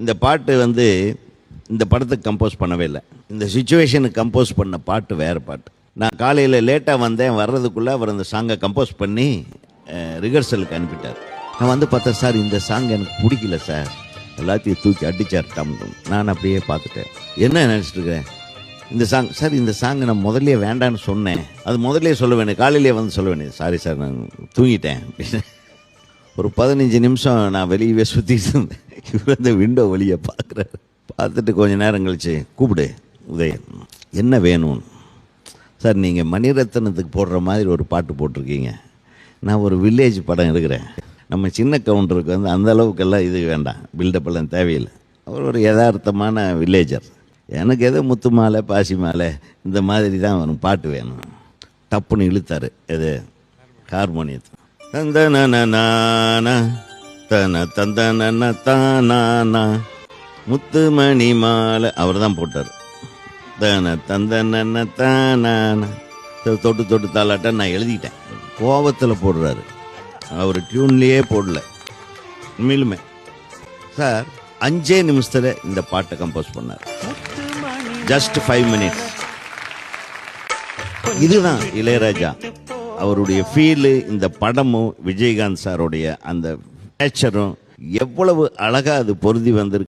இந்த பாட்டு வந்து இந்த படத்துக்கு கம்போஸ் பண்ணவே இல்லை. இந்த சுச்சுவேஷனுக்கு கம்போஸ் பண்ண பாட்டு வேறு பாட்டு. நான் காலையில் லேட்டாக வந்தேன் வர்றதுக்குள்ளே அவர் அந்த சாங்கை கம்போஸ் பண்ணி ரிஹர்சலுக்கு அனுப்பிட்டார். நான் வந்து பார்த்தேன் சார் இந்த சாங் எனக்கு பிடிக்கல சார். எல்லாத்தையும் தூக்கி அடிச்சார் டம் நான் அப்படியே பார்த்துட்டேன். என்ன நினச்சிட்டு இந்த சாங் சார் இந்த சாங் நான் முதல்லயே வேண்டான்னு சொன்னேன். அது முதல்ல சொல்ல வேண்டிய காலையிலே வந்து சொல்ல வேண்டியது. சாரி சார் நான் தூங்கிட்டேன். ஒரு பதினஞ்சு நிமிஷம் நான் வெளியவே சுற்றிட்டு இருந்தேன். இவர் அந்த விண்டோ வழியை பார்க்குறாரு. பார்த்துட்டு கொஞ்ச நேரம் கழிச்சு கூப்பிடு உதயன் என்ன வேணும்? சார் நீங்கள் மணிரத்னத்துக்கு போடுற மாதிரி ஒரு பாட்டு போட்டிருக்கீங்க. நான் ஒரு வில்லேஜ் படம் எடுக்கிறேன். நம்ம சின்ன கவுண்டருக்கு வந்து அந்த அளவுக்கெல்லாம் இது வேண்டாம். பில்டப் எல்லாம் தேவையில்லை. அவர் ஒரு யதார்த்தமான வில்லேஜர் எனக்கு எதோ முத்து மாலை பாசி மாலை இந்த மாதிரி தான் வரும் பாட்டு வேணும். டப்புன்னு இழுத்தார். எது ஹார்மோனியத்தை தன தந்தன தானா முத்துமணி மாலை அவர் தான் போட்டார். தன தந்தன தானான. தொட்டு தொட்டு தாளாட்ட நான் எழுதிட்டேன். கோபத்தில் போடுறாரு. அவர் டியூன்லேயே போடல. உண்மையிலுமே. சார் அஞ்சே நிமிஷத்தில் இந்த பாட்டை கம்போஸ் பண்ணார். ஜஸ்ட் ஃபைவ் மினிட்ஸ் இதுதான் இளையராஜா. அவருடைய ஃபீலு இந்த படமும் விஜயகாந்த் சாருடைய அந்த நேச்சரும் எவ்வளவு அழகாக அது பொருந்தி வந்திருக்கு.